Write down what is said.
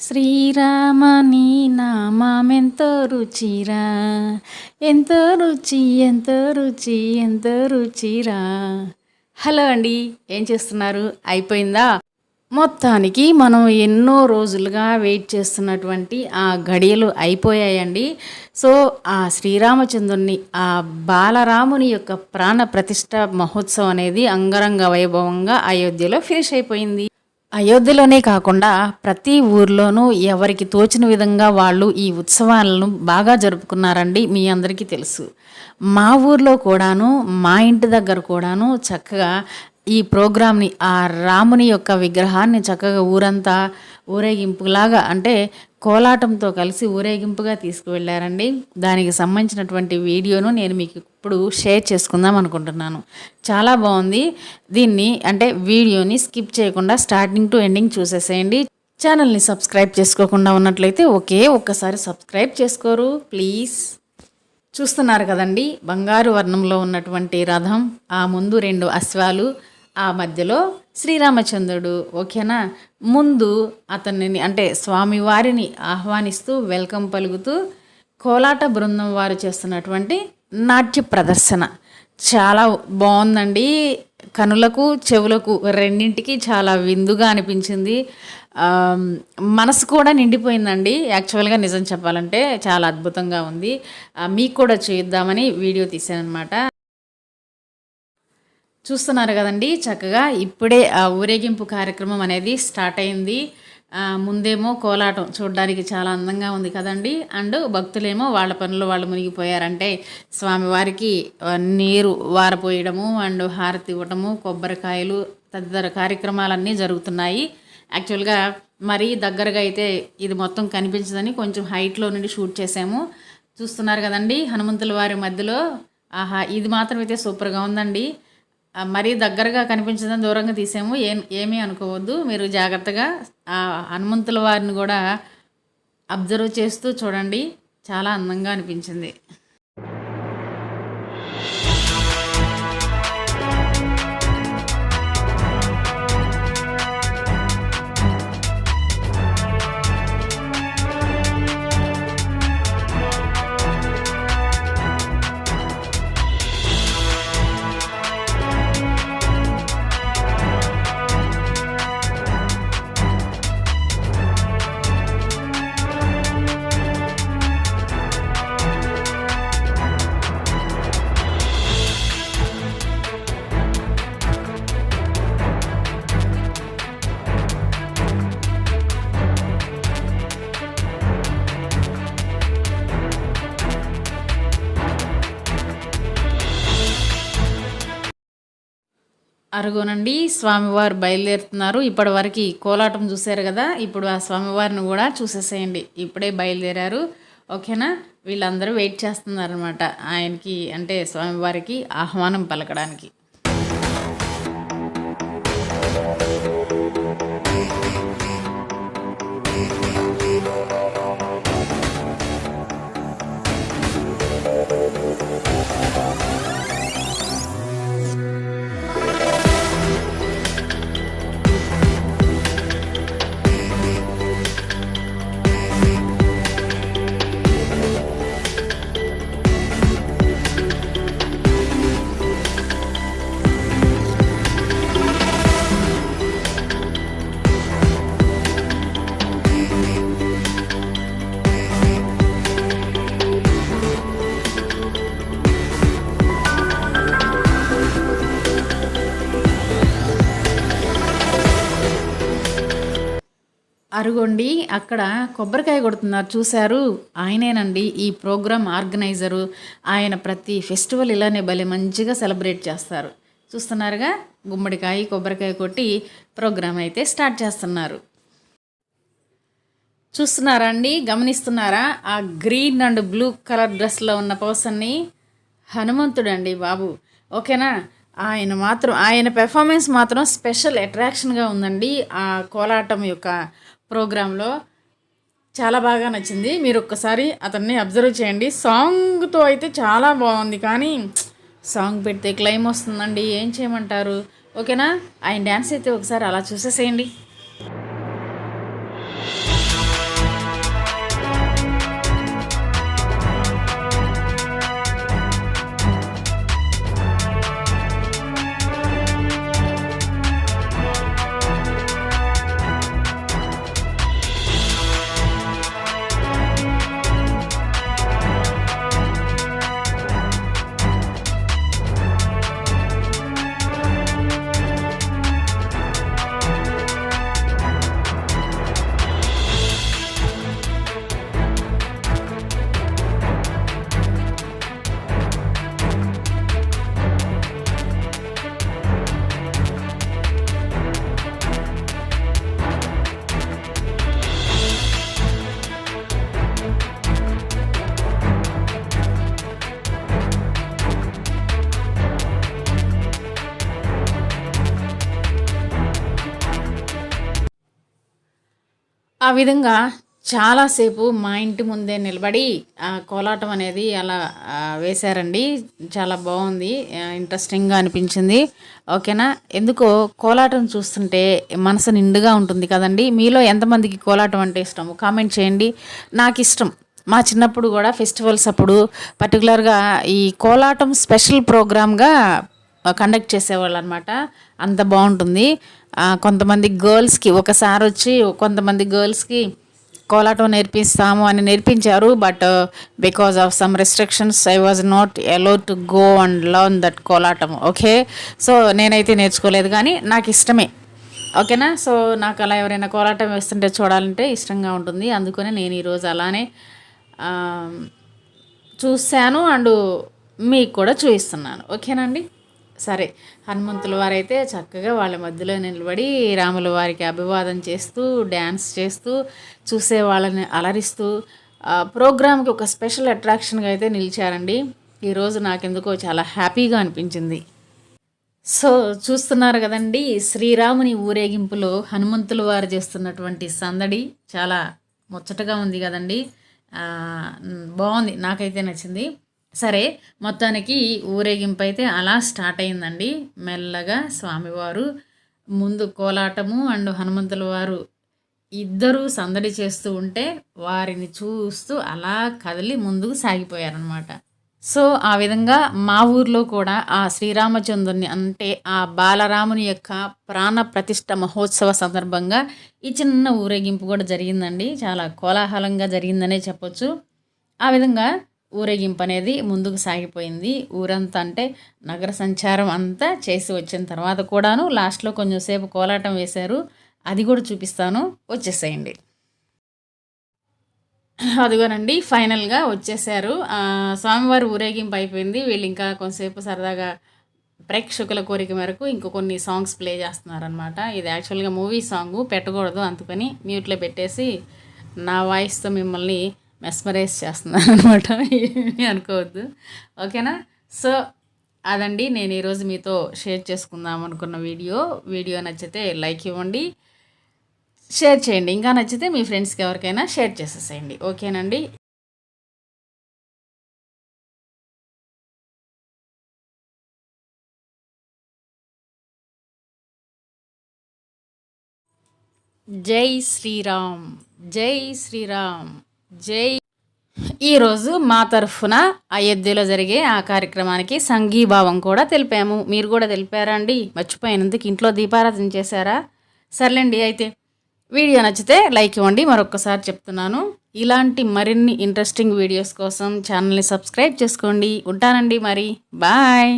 శ్రీరామ నీ నామెంతో రుచిరా. ఎంతో రుచి ఎంతో రుచి ఎంతో రుచిరా. హలో అండి ఏం చేస్తున్నారు? అయిపోయిందా? మొత్తానికి మనం ఎన్నో రోజులుగా వెయిట్ చేస్తున్నటువంటి ఆ గడియలు అయిపోయాయండి. సో ఆ శ్రీరామచంద్రుని ఆ బాలరాముని యొక్క ప్రాణ ప్రతిష్ట మహోత్సవం అనేది అంగరంగ వైభవంగా అయోధ్యలో ఫినిష్ అయిపోయింది. అయోధ్యలోనే కాకుండా ప్రతి ఊర్లోనూ ఎవరికి తోచిన విధంగా వాళ్ళు ఈ ఉత్సవాలను బాగా జరుపుకున్నారండి మీ అందరికీ తెలుసు. మా ఊర్లో కూడాను మా ఇంటి దగ్గర కూడాను చక్కగా ఈ ప్రోగ్రామ్ని ఆ రాముని యొక్క విగ్రహాన్ని చక్కగా ఊరంతా ఊరేగింపులాగా అంటే కోలాటంతో కలిసి ఊరేగింపుగా తీసుకువెళ్ళారండి దానికి సంబంధించినటువంటి వీడియోను నేను మీకు ఇప్పుడు షేర్ చేసుకుందాం అనుకుంటున్నాను. చాలా బాగుంది. దీన్ని అంటే వీడియోని స్కిప్ చేయకుండా స్టార్టింగ్ టు ఎండింగ్ చూసేసేయండి. ఛానల్ని సబ్స్క్రైబ్ చేసుకోకుండా ఉన్నట్లయితే ఒకే ఒక్కసారి సబ్స్క్రైబ్ చేసుకోరు. ప్లీజ్. చూస్తున్నారు కదండి బంగారు వర్ణంలో ఉన్నటువంటి రథం ఆ ముందు రెండు అశ్వాలు ఆ మధ్యలో శ్రీరామచంద్రుడు ఓకేనా? ముందు అతనిని అంటే స్వామివారిని ఆహ్వానిస్తూ వెల్కమ్ పలుకుతూ కోలాట బృందం వారు చేస్తున్నటువంటి నాట్య ప్రదర్శన. చాలా బాగుందండి. కనులకు చెవులకు రెండింటికి చాలా విందుగా అనిపించింది. మనసు కూడా నిండిపోయిందండి. యాక్చువల్గా నిజం చెప్పాలంటే చాలా అద్భుతంగా ఉంది. మీకు కూడా చేద్దామని వీడియో తీసానమాట చూస్తున్నారు కదండి. చక్కగా ఇప్పుడే ఆ ఊరేగింపు కార్యక్రమం అనేది స్టార్ట్ అయింది. ముందేమో కోలాటం చూడడానికి చాలా అందంగా ఉంది కదండి. అండ్ భక్తులేమో వాళ్ళ పనులు వాళ్ళు మునిగిపోయారంటే స్వామివారికి నీరు వారపోయడము అండ్ హారతి ఇవ్వటము కొబ్బరికాయలు తదితర కార్యక్రమాలన్నీ జరుగుతున్నాయి. యాక్చువల్గా మరీ దగ్గరగా అయితే ఇది మొత్తం కనిపించదని కొంచెం హైట్లో నుండి షూట్ చేసాము. చూస్తున్నారు కదండి హనుమంతుల వారి మధ్యలో. ఆహా ఇది మాత్రం అయితే సూపర్గా ఉందండి. మరీ దగ్గరగా కనిపించదని దూరంగా తీసాము ఏం ఏమీ అనుకోవద్దు. మీరు జాగ్రత్తగా ఆ హనుమంతుల వారిని కూడా అబ్జర్వ్ చేస్తూ చూడండి. చాలా అందంగా అనిపించింది. అరుగోనండి స్వామివారు బయలుదేరుతున్నారు. ఇప్పటి వరకు కోలాటం చూశారు కదా ఇప్పుడు ఆ స్వామివారిని కూడా చూసేసేయండి. ఇప్పుడే బయలుదేరారు. ఓకేనా? వీళ్ళందరూ వెయిట్ చేస్తున్నారనమాట ఆయనకి అంటే స్వామివారికి ఆహ్వానం పలకడానికి. అరుగొండి అక్కడ కొబ్బరికాయ కొడుతున్నారు. చూశారు? ఆయనేనండి ఈ ప్రోగ్రామ్ ఆర్గనైజరు. ఆయన ప్రతి ఫెస్టివల్ ఇలానే భలే మంచిగా సెలబ్రేట్ చేస్తారు. చూస్తున్నారుగా? గుమ్మడికాయ కొబ్బరికాయ కొట్టి ప్రోగ్రామ్ అయితే స్టార్ట్ చేస్తున్నారు. చూస్తున్నారా అండి? గమనిస్తున్నారా? ఆ గ్రీన్ అండ్ బ్లూ కలర్ డ్రెస్లో ఉన్న పర్సన్ని హనుమంతుడు అండి బాబు. ఓకేనా? ఆయన మాత్రం ఆయన పెర్ఫార్మెన్స్ మాత్రం స్పెషల్ అట్రాక్షన్గా ఉందండి. ఆ కోలాటం యొక్క ప్రోగ్రాంలో చాలా బాగా నచ్చింది. మీరు ఒక్కసారి అతన్ని అబ్జర్వ్ చేయండి. సాంగ్తో అయితే చాలా బాగుంది. కానీ సాంగ్ పెడితే క్లైమ్ వస్తుందండి. ఏం చేయమంటారు? ఓకేనా? ఆయన డ్యాన్స్ అయితే ఒకసారి అలా చూసేసేయండి. ఆ విధంగా చాలాసేపు మా ఇంటి ముందే నిలబడి ఆ కోలాటం అనేది అలా వేశారండి. చాలా బాగుంది ఇంట్రెస్టింగ్గా అనిపించింది. ఓకేనా? ఎందుకో కోలాటం చూస్తుంటే మనసు నిండుగా ఉంటుంది కదండి. మీలో ఎంతమందికి కోలాటం అంటే ఇష్టం కామెంట్ చేయండి. నాకు ఇష్టం మా చిన్నప్పుడు కూడా ఫెస్టివల్స్ అప్పుడు పర్టికులర్గా ఈ కోలాటం స్పెషల్ ప్రోగ్రామ్గా కండక్ట్ చేసేవాళ్ళు అనమాట అంత బాగుంటుంది. కొంతమంది గర్ల్స్కి ఒకసారి వచ్చి కొంతమంది గర్ల్స్కి కోలాటం నేర్పిస్తాము అని నేర్పించారు. But because of some restrictions I was not allowed to go and learn that Kolatam. Okay? So నేనైతే నేర్చుకోలేదు కానీ నాకు ఇష్టమే. ఓకేనా? సో నాకు అలా ఎవరైనా కోలాటం వేస్తుంటే చూడాలంటే ఇష్టంగా ఉంటుంది. అందుకనే నేను ఈరోజు అలానే చూశాను అండ్ మీకు కూడా చూపిస్తున్నాను. ఓకేనండి సరే హనుమంతుల వారైతే చక్కగా వాళ్ళ మధ్యలో నిలబడి రాముల వారికి అభివాదం చేస్తూ డ్యాన్స్ చేస్తూ చూసే వాళ్ళని అలరిస్తూ ప్రోగ్రామ్కి ఒక స్పెషల్ అట్రాక్షన్గా అయితే నిలిచారండి. ఈరోజు నాకెందుకో చాలా హ్యాపీగా అనిపించింది. సో చూస్తున్నారు కదండి శ్రీరాముని ఊరేగింపులో హనుమంతుల వారు చేస్తున్నటువంటి సందడి చాలా ముచ్చటగా ఉంది కదండి. బాగుంది నాకైతే నచ్చింది. సరే మొత్తానికి ఊరేగింపు అయితే అలా స్టార్ట్ అయిందండి. మెల్లగా స్వామివారు ముందు కోలాటము అండ్ హనుమంతుల వారు ఇద్దరూ సందడి చేస్తూ ఉంటే వారిని చూస్తూ అలా కదిలి ముందుకు సాగిపోయారనమాట సో ఆ విధంగా మా ఊర్లో కూడా ఆ శ్రీరామచంద్రుని అంటే ఆ బాలరాముని యొక్క ప్రాణ ప్రతిష్ట మహోత్సవ సందర్భంగా ఈ చిన్న ఊరేగింపు కూడా జరిగిందండి. చాలా కోలాహలంగా జరిగిందనే చెప్పొచ్చు. ఆ విధంగా ఊరేగింపు అనేది ముందుకు సాగిపోయింది. ఊరంతా అంటే నగర సంచారం అంతా చేసి వచ్చిన తర్వాత కూడాను లాస్ట్లో కొంచెం సేపు కోలాటం వేశారు. అది కూడా చూపిస్తాను. వచ్చేసేయండి. అదిగోనండి ఫైనల్గా వచ్చేసారు స్వామివారి ఊరేగింపు అయిపోయింది. వీళ్ళు ఇంకా కొంతసేపు సరదాగా ప్రేక్షకుల కోరిక మేరకు ఇంకో కొన్ని సాంగ్స్ ప్లే చేస్తున్నారనమాట ఇది యాక్చువల్గా మూవీ సాంగ్ పెట్టకూడదు అందుకని మ్యూట్లో పెట్టేసి నా వాయిస్తో మిమ్మల్ని మెస్మరైజ్ చేస్తున్నాను అనమాట అనుకోవద్దు. ఓకేనా? సో అదండి. నేను ఈరోజు మీతో షేర్ చేసుకుందాం అనుకున్న వీడియో. వీడియో నచ్చితే లైక్ ఇవ్వండి. షేర్ చేయండి. ఇంకా నచ్చితే మీ ఫ్రెండ్స్కి ఎవరికైనా షేర్ చేసేసేయండి. ఓకేనండి? జై శ్రీరామ్. జై శ్రీరామ్. జై. ఈరోజు మా తరఫున అయోధ్యలో జరిగే ఆ కార్యక్రమానికి సంఘీభావం కూడా తెలిపాము. మీరు కూడా తెలిపారా అండి? మర్చిపోయినందుకు ఇంట్లో దీపారాధన చేశారా? సర్లేండి అయితే వీడియో నచ్చితే లైక్ ఇవ్వండి. మరొకసారి చెప్తున్నాను. ఇలాంటి మరిన్ని ఇంట్రెస్టింగ్ వీడియోస్ కోసం ఛానల్ని సబ్స్క్రైబ్ చేసుకోండి. ఉంటానండి మరి. బాయ్.